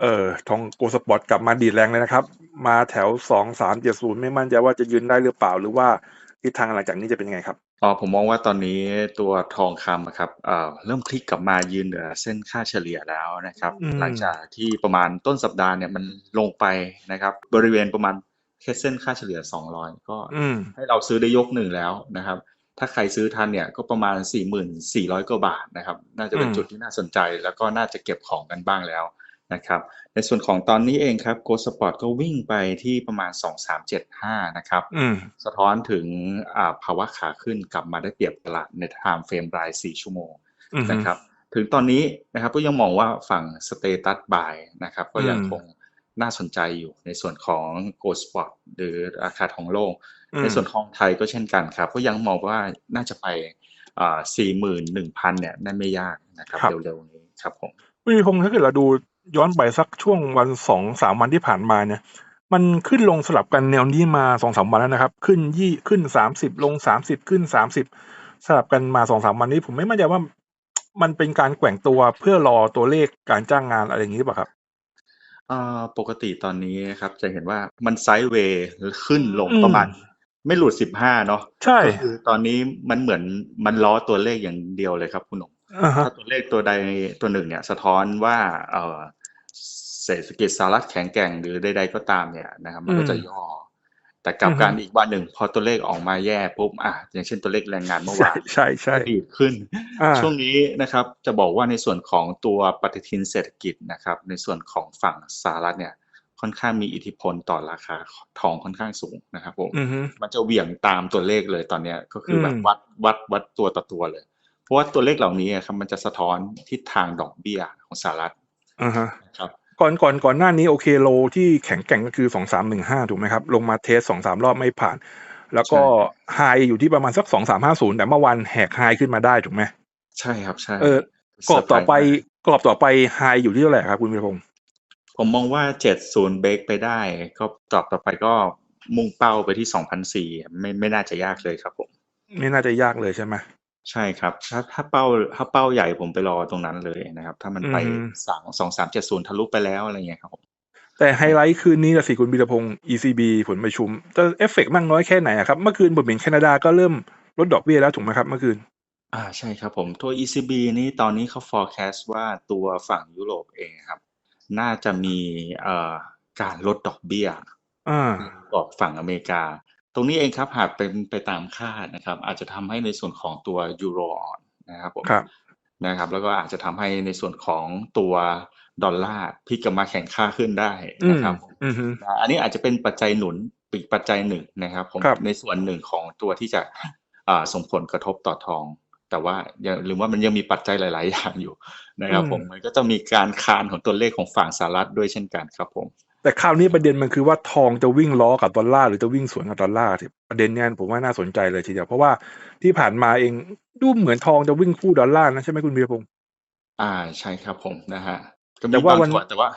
เอ่อทองโกสปอร์ตกลับมาดีดแรงเลยนะครับ มาแถวสองสามเจ็ดศูนย์ไม่มั่นใจว่าจะยืนได้หรือเปล่า หรือว่าทิศทางหลังจากนี้จะเป็นยังไงครับอ๋อผมมองว่าตอนนี้ตัวทองคำอะครับเอ่อเริ่มคลิกกลับมายืนเหนือเส้นค่าเฉลี่ยแล้วนะครับอืมหลังจากที่ประมาณต้นสัปดาห์เนี่ยมันลงไปนะครับ บริเวณประมาณแค่เส้นค่าเฉลี่ย 200 ก็อืมให้เราซื้อได้ยกหนึ่งแล้วนะครับ ถ้าใครซื้อทันเนี่ยก็ประมาณ 4,400กว่าบาทนะครับ น่าจะเป็นอืมจุดที่น่าสนใจ แล้วก็น่าจะเก็บของกันบ้างแล้ว นะครับในส่วนของตอนนี้เองครับโกลสปอร์ตก็วิ่งไปที่ประมาณ 2375 นะครับอืมสะท้อนถึงอ่าภาวะขาขึ้นกลับมาได้เปรียบตลาดในไทม์เฟรมราย 4 ชั่วโมงอืมนะครับถึงตอนนี้นะครับก็ยังมองว่าฝั่งสเตตัสบายนะครับก็ยังอืมคงน่าสนใจอยู่ในส่วนของโกลสปอร์ตหรือราคาทองโลกอืมในส่วนของไทยก็เช่นกันครับ ก็ยังมองว่าน่าจะไปอ่า41,000เนี่ยนั่นไม่ยากนะครับครับเร็วๆนี้ครับผมพี่พงศ์ถ้าเกิดเราดู ย้อนไปสักช่วงวันสองสามวันที่ผ่านมาเนี่ย มันขึ้นลงสลับกันแนวนี้มาสองสามวันแล้วนะครับ ขึ้นยี่ขึ้นสามสิบลงสามสิบขึ้นสามสิบสลับกันมาสองสามวันนี้ ผมไม่มั่นใจว่ามันเป็นการแกว่งตัวเพื่อรอตัวเลขการจ้างงานอะไรอย่างนี้หรือเปล่าครับอ่าปกติตอนนี้นะครับ จะเห็นว่ามันไซด์เวย์ขึ้นลงอืมประมาณไม่หลุดสิบห้าเนาะใช่ก็คือตอนนี้มันเหมือนมันล้อตัวเลขอย่างเดียวเลยครับคุณหนงอ่าฮะ ถ้าตัวเลขตัวใดตัวหนึ่งเนี่ยสะท้อนว่าเอ่อเศรษฐกิจสหรัฐแข็งแกร่งหรือใดๆก็ตามเนี่ยนะครับมันก็จะย่อ แต่กลับการอีกวันหนึ่งพอตัวเลขออกมาแย่ปุ๊บอะอย่างเช่นตัวเลขแรงงานเมื่อใช่วานใช่ใช่ดีดขึ้นอ่าช่วงนี้นะครับจะบอกว่าในส่วนของตัวปฏิทินเศรษฐกิจนะครับ ในส่วนของฝั่งสหรัฐเนี่ยค่อนข้างมีอิทธิพลต่อราคาทองค่อนข้างสูงนะครับผมอือฮึมันจะเหวี่ยงตามตัวเลขเลยตอนเนี้ยก็คืออมแบบวัดวัดวัดตัวต่อตัวเลยเพ ราะว่าตัวเลขเหล่านี้อะครับมันจะสะท้อนทิศทางดอกเบี้ยของสหรัฐอ่าฮะนะครับก่อนก่อนก่อนหน้านี้โอเคโลที่แข็งแกร่งก็คือสองสามหนึ่งห้าถูกไหมครับ ลงมาเทสสองสามรอบไม่ผ่าน แล้วก็ไฮอยู่ที่ประมาณสักสองสามห้าศูนย์แต่เมื่อวันแหกไฮขึ้นมาได้ถูกไหมใช่ครับใช่เออกรอบต่อไปกรอบต่อไปไฮอยู่ที่เท่าไหร่ครับคุณวิรพงศ์ผมมองว่า70เบรกไปได้ ก็ตอบต่อไปก็มุ่งเป้าไปที่2,004ไม่ไม่น่าจะยากเลยครับผม ไม่น่าจะยากเลยใช่ไหม ใช่ครับ ถ้าถ้าเป้าถ้าเป้าใหญ่ผมไปรอตรงนั้นเลยนะครับ ถ้ามันไปอืม สองสองสามเจ็ดศูนย์ทะลุไปแล้วอะไรเงี้ยครับผมแต่ไฮไลท์คืนนี้นะสิคุณวิรพงศ์ ECB ผลประชุมจะเอฟเฟกต์มากน้อยแค่ไหนอะครับ เมื่อคืนผมเห็นแคนาดาก็เริ่มลดดอกเบี้ยแล้วถูกไหมครับเมื่อคืน อ่าใช่ครับผมตัว ECB นี้ตอนนี้เขา forecast ว่าตัวฝั่งยุโรปเองครับ น่าจะมีเอ่อการลดดอกเบี้ย อ่า กว่าฝั่งอเมริกา ตรงนี้เองครับหากเป็นไปตามคาดนะครับ อาจจะทำให้ในส่วนของตัวยูโรอ่อนนะครับผมครับนะครับ แล้วก็อาจจะทำให้ในส่วนของตัวดอลลาร์พลิกกลับมาแข็งค่าขึ้นได้อืมนะครับผมอือฮึนะอันนี้อาจจะเป็นปัจจัยหนุนอีกปัจจัยหนึ่งนะครับผมครับในส่วนหนึ่งของตัวที่จะอ่าส่งผลกระทบต่อทอง แต่ว่าอย่าลืมว่ามันยังมีปัจจัยหลาย ๆ อย่างอยู่นะครับ ผมมันก็จะมีการคานของตัวเลขของฝั่งสหรัฐด้วยเช่นกันครับผม แต่คราวนี้ประเด็นมันคือว่าทองจะวิ่งล้อกับดอลลาร์หรือจะวิ่งสวนกับดอลลาร์ที่ประเด็นเนี้ยผมว่าน่าสนใจเลยทีเดียวเพราะว่าที่ผ่านมาเองดูเหมือนทองจะวิ่งคู่ดอลลาร์นะใช่ไหมคุณวีรพงศ์อ่าใช่ครับผมนะฮะก็แต่มีว่าบางวันส่วนแต่ว่า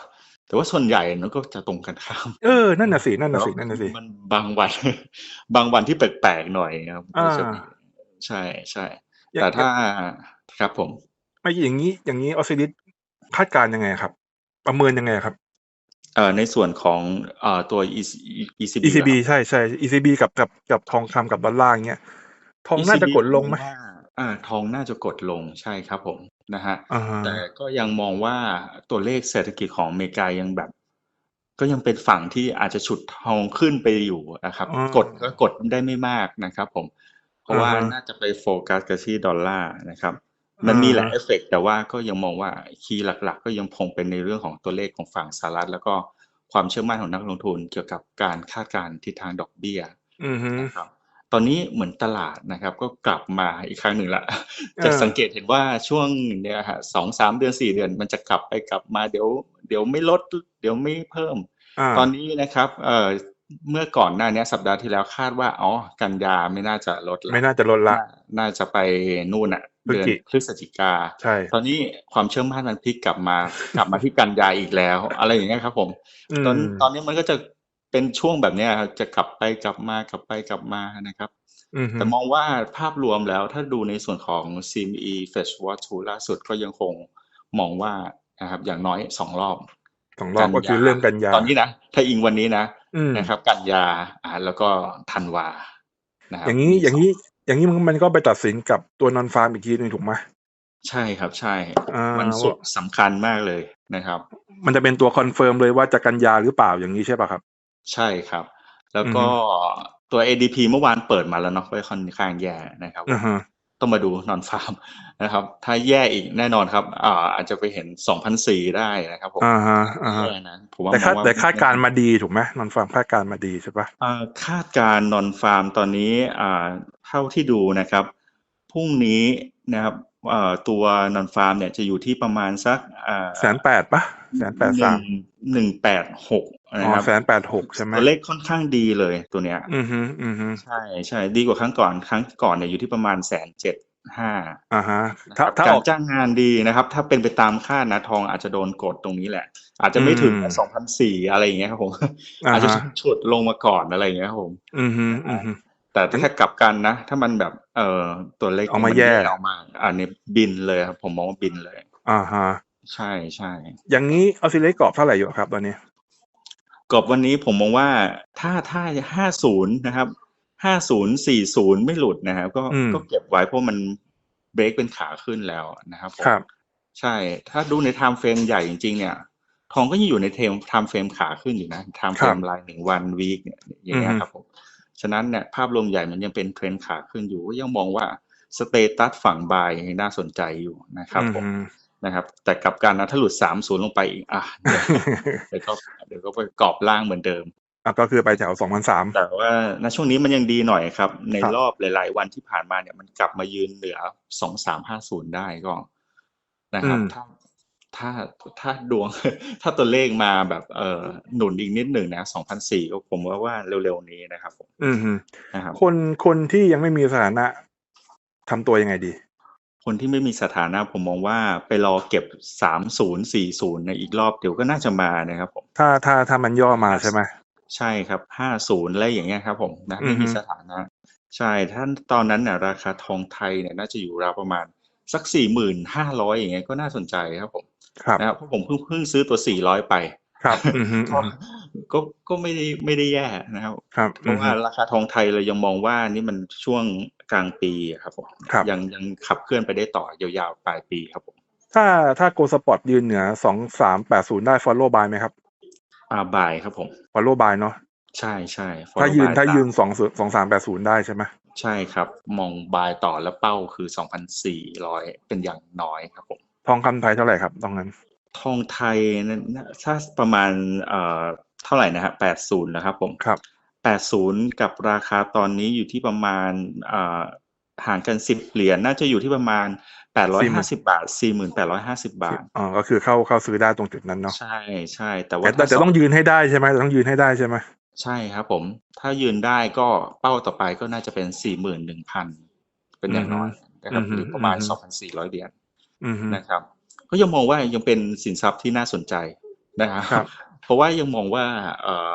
แต่ว่าส่วนใหญ่มันก็จะตรงกันข้ามเออนั่นน่ะสินั่นน่ะสินั่นน่ะสิมันบางวัน บางวันที่แปลกๆหน่อยครับอ่ารู้สึกใช่ใช่อย่งแต่ถ้าครับผมไม่อย่างนี้อย่างนี้ออสเตรเลียคาดการณ์ยังไงครับ ประเมินยังไงครับเอ่อ ในส่วนของเอ่อตัว EC- ECB ECB เหรอครับใช่ใช่ ECB กับกับกับทองคำกับดอลลาร์อย่างเงี้ยทองน่าจะ ECB กดลงไหมผว่าอ่า ทองน่าจะกดลงใช่ครับผมนะฮะอ่าฮะแต่ก็ยังมองว่าตัวเลขเศรษฐกิจของอเมริกายังแบบ ก็ยังเป็นฝั่งที่อาจจะฉุดทองขึ้นไปอยู่นะครับอ่ากกดก็กดได้ไม่มากนะครับ ผม เพราะว่าอ่าฮะน่าจะไปโฟกัสกันที่ดอลลาร์นะครับ มันมีหลายอ่าเอฟเฟกต์แต่ว่าก็ยังมองว่าคีย์หลัก ๆ ก็ยังคงเป็นในเรื่องของตัวเลขของฝั่งสหรัฐ แล้วก็ความเชื่อมั่นของนักลงทุนเกี่ยวกับการคาดการณ์ทิศทางดอกเบี้ยอือฮึนะครับตอนนี้เหมือนตลาดนะครับก็กลับมาอีกครั้งหนึ่งละเออจะสังเกตเห็นว่าช่วงเนี่ยฮะสองสามเดือนสี่เดือน มันจะกลับไปกลับมาเดี๋ยว เดี๋ยวไม่ลด เดี๋ยวไม่เพิ่มอ่าตอนนี้นะครับเอ่อ เมื่อก่อนหน้านี้สัปดาห์ที่แล้วคาดว่าอ๋อกันยาไม่น่าจะลดละไม่น่าจะลดละ น่าน่าจะไปนู่นอะพฤศเดือนจิพฤศจิกาใช่ตอนนี้ความเชื่อมั่นมันพลิกกลับมากลับมาที่กันยาอีกแล้ว อะไรอย่างเงี้ยครับผมอืมตอนตอนนี้มันก็จะเป็นช่วงแบบเนี้ยครับจะกลับไปกลับมากลับไปกลับมานะครับอือฮึแต่มองว่าภาพรวมแล้วถ้าดูในส่วนของ CME Fetch Watch ล่าสุดก็ยังคงมองว่านะครับอย่างน้อยสองรอบองรอบก็คือเริ่มกันยาตอนนี้นะ ถ้าอิงวันนี้นะอืม นะครับ กันยาอ่าแล้วก็ธันวานะครับอย่างนี้อย่างนี้อย่างนี้มันมันก็ไปตัดสินกับตัวนอนฟาร์มอีกทีหนึงถูกไหมใช่ครับใช่อ่ามันสุดสำคัญมากเลยนะครับ มันจะเป็นตัวคอนเฟิร์มเลยว่าจะกันยาหรือเปล่าอย่างนี้ใช่ป่ะครับ ใช่ครับ แล้วก็ตัว ADP เมื่อวานเปิดมาแล้วเนาะก็ค่อนข้างแย่นะครับอือฮะ ต้องมาดูนอนฟาร์มนะครับ ถ้าแย่อีกแน่นอนครับอ่าอาจจะไปเห็น2,004ได้นะครับผมอ่าฮะอ่าฮะแย่นะผมว่าแต่คาดมองว่แต่คาดการณ์มาดีถูกไหมนอนฟาร์มคาดการณ์มาดีใช่ป่ะอ่าคาดการณ์นอนฟาร์มตอนนี้อ่าเท่าที่ดูนะครับพรุ่งนี้นะครับอ่าตัวนอนฟาร์มเนี่ยจะอยู่ที่ประมาณสักอ่าแสนแปดป่ะแสนแปดสามหนึ่งแปดหกอ๋ นะอครับแสนแปดหกใช่ไหมตัวเลขค่อนข้างดีเลยตัวเนี้ย อือฮึอือฮึใช่ใช่ดีกว่าครั้งก่อนครั้งก่อนเนี่ยอยู่ที่ประมาณแสนเจ็ดห้าอ่าฮะถ้าถ้าการออกจ้างงานดีนะครับ ถ้าเป็นไปตามคาดนะทองอาจจะโดนกดตรงนี้แหละ อาจจะไม่ถึงอืมสองพันสี่อะไรอย่างเงี้ยครับผมอ่าฮะอาจจะฉุดลงมาก่อนอะไรอย่างเงี้ยครับผม อือฮึอือฮึแต่ถ้ากลับกันนะ ถ้ามันแบบ เอ่อตัวเลขเอามาแย่นออกมา อันนี้บินเลยครับผมมองว่าบินเลย อ่าฮะ ใช่ใช่ อย่างนี้ออสเตรเลียกรอบเท่าไหร่อยู่ครับตอนนี้ กรอบวันนี้ผมมองว่าถ้าถ้าห้าศูนย์นะครับห้าศูนย์สี่ศูนย์ไม่หลุดนะครับก็อืมก็เก็บไว้เพราะมันเบรกเป็นขาขึ้นแล้วนะครับผมครับ ใช่ ถ้าดูในไทม์เฟรมใหญ่จริง ๆ เนี่ย ทองก็ยังอยู่ในเทมไทม์เฟรมขาขึ้นอยู่นะไทม์เฟรมรายหนึ่งวันวีคเนี่ยอย่างเงี้ยอือฮึครับผมฉะนั้นเนี่ยภาพรวมใหญ่มันยังเป็นเทรนขาขึ้นอยู่ก็ยังมองว่าสเตตัสฝั่งบายน่าสนใจอยู่นะครับผมอืม นะครับ แต่กลับการนะถ้าหลุดสามศูนย์ลงไปอีกอะเดี๋ยวเดี๋ยวก็เดี๋ยวก็ไปกรอบล่างเหมือนเดิมอะก็คือไปแถวสองพันสามแต่ว่าณช่วงนี้มันยังดีหน่อยครับ ในครับรอบหลาย ๆ วันที่ผ่านมาเนี่ยมันกลับมายืนเหนือสองสามห้าศูนย์ได้ก็นะครับถ้าถ้าถ้าดวง ถ้าตัวเลขมาแบบเออหนุนอีกนิดหนึ่งนะสองพันสี่ก็ผมว่าว่าเร็ว ๆ นี้นะครับผมอืมฮึนะครับคนคนที่ยังไม่มีสถานะทำตัวยังไงดี คนที่ไม่มีสถานะผมมองว่าไปรอเก็บสามศูนย์สี่ศูนย์ในอีกรอบเดี๋ยวก็น่าจะมานะครับผมถ้าถ้าถ้ามันย่อมาใช่ไหมใช่ครับห้าศูนย์อะไรอย่างเงี้ยครับผมนะไม่มีอือฮึสถานะ ใช่ท่านตอนนั้นเนี่ยราคาทองไทยเนี่ยน่าจะอยู่ราวประมาณสักสี่หมื่นห้าร้อยอย่างเงี้ยก็น่าสนใจครับผมครับนะครับเพราะผมเพิ่งเพิ่งซื้อตัวสี่ร้อยไปครับอืมฮึ ก็ก็ก็ไม่ได้ไม่ได้แย่นะครับครับเพราะว่าราคาทองไทยเรายังมองว่านี่มันช่วงกลางปีอะครับผมครับยังยังขับเคลื่อนไปได้ต่อยาวๆปลายปีครับผมถ้าถ้าโกสปอร์ตยืนเหนือสองสามแปดศูนย์ได้ follow by ไหมครับอาบายครับผม follow by เนาะใช่ใช่ถ้า follow ยืน by ถ้าตมยืนสองสองสามแปดศูนย์ได้ใช่ไหมใช่ครับ มองบายต่อแล้วเป้าคือสองพันสี่ร้อยเป็นอย่างน้อยครับผมทองคำไทยเท่าไหร่ครับตรงนั้น ทองไทยนั้นถ้าประมาณเอ่อ เท่าไหร่นะฮะแปดศูนย์นะครับผมครับแปดศูนย์กับราคาตอนนี้อยู่ที่ประมาณเอ่อห่างกันสิบเหรียญน่าจะอยู่ที่ประมาณแปดร้อยห้าสิบาทสี่หมื่นแปดร้อยห้าสิบาทอ๋อก็คือเข้าเข้าซื้อได้ตรงจุดนั้นเนาะใช่ใช่แต่ว่าแต่แต่จะต้องยืนให้ได้ใช่ไหมต้องยืนให้ได้ใช่ไหมใช่ครับผม ถ้ายืนได้ก็เป้าต่อไปก็น่าจะเป็นสี่หมื่นหนึ่งพันเป็นอย่างน้อยนะครับหรือประมาณสองพันสี่ร้อยเหรียญอืมฮึนะครับ ก็ยังมองว่ายังเป็นสินทรัพย์ที่น่าสนใจนะครับครับ เพราะว่ายังมองว่าเอ่อ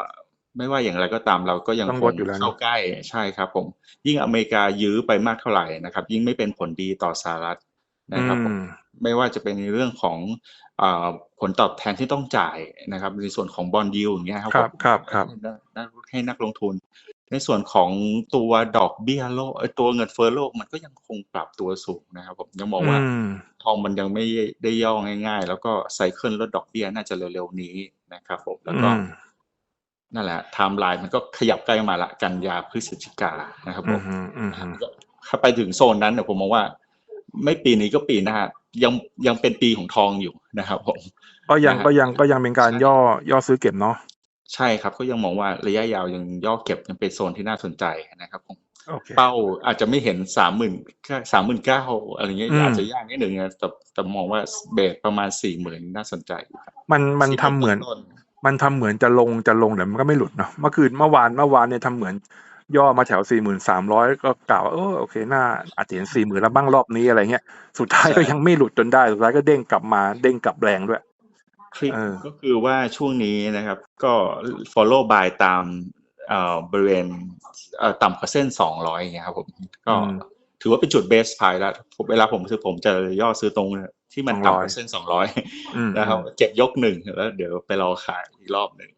ไม่ว่าอย่างไรก็ตามเราก็ยังต้องคลงดอยู่แล้วนะเข้าใกล้ใช่ครับ ผม ยิ่งอเมริกายื้อไปมากเท่าไหร่นะครับ ยิ่งไม่เป็นผลดีต่อสหรัฐนะครับผมอืมไม่ว่าจะเป็นในเรื่องของเอ่อผลตอบแทนที่ต้องจ่ายนะครับ ในส่วนของบอลยูอย่างเงี้ยครับครับผมครับครับให้นักให้นักลงทุน ในส่วนของตัวดอกเบี้ยโลกเอ้ยตัวเงินเฟ้อโลกมันก็ยังคงปรับตัวสูงนะครับ ผมยังมองว่าอืมทองมันยังไม่ได้ย่อง่าย ๆ แล้วก็ไซเคิลลดดอกเบี้ยน่าจะเร็วๆนี้ นะครับผมแล้วก็อืมนั่นแหละไทม์ไลน์มันก็ขยับใกล้มาละกันยาพฤศจิกานะครับผอืมมฮึอืมฮึถ้าไปถึงโซนนั้นเนี่ยผมมองว่า ไม่ปีนี้ก็ปีหน้ายังยังเป็นปีของทองอยู่นะครับผมก็ยังนะฮะก็ยังก็ยังเป็นการใช่ย่อย่อซื้อเก็บเนาะใช่ครับก็ยังมองว่าระยะยาวยังย่อเก็บยังเป็นโซนที่น่าสนใจนะครับผมโอ เคเป้าอาจจะไม่เห็นสามหมื่นสามหมื่นเก้าอะไรเงี้ยอืมอาจจะยากนิดหนึ่งนะแต่แต่มองว่าเบสประมาณสี่หมื่นน่าสนใจอยู่ครับมันมันทำเหมือนต้นมันทำเหมือนจะลงจะลงแต่มันก็ไม่หลุดเนาะเมื่อคืนเมื่อวานเมื่อวานเนี่ยทำเหมือนย่อมาแถวสี่หมื่นสามร้อยก็กล่าวว่าเออโอเคน่าอาจจะเห็นสี่หมื่นแล้วบ้างรอบนี้อะไรเงี้ยสุดท้ายก็ยังไม่หลุดจนได้สุดท้ายก็เด้งกลับมาเด้งกลับแรงด้วยคลิกเออก็คือว่าช่วงนี้นะครับ ก็ follow by ตามเอ่อ บริเวณเอ่อต่ำกว่าเส้นสองร้อยอย่างเงี้ยครับผมก็ถือว่าเป็นจุดเบสไพแล้วผมเวลาผมซื้อผมจะย่อซื้อตรงที่มันต่ำกว่าเส้นสองร้อยอืมนะครับเก็บยกหนึ่งแล้วเดี๋ยวไปรอขายอีกรอบหนึ่ง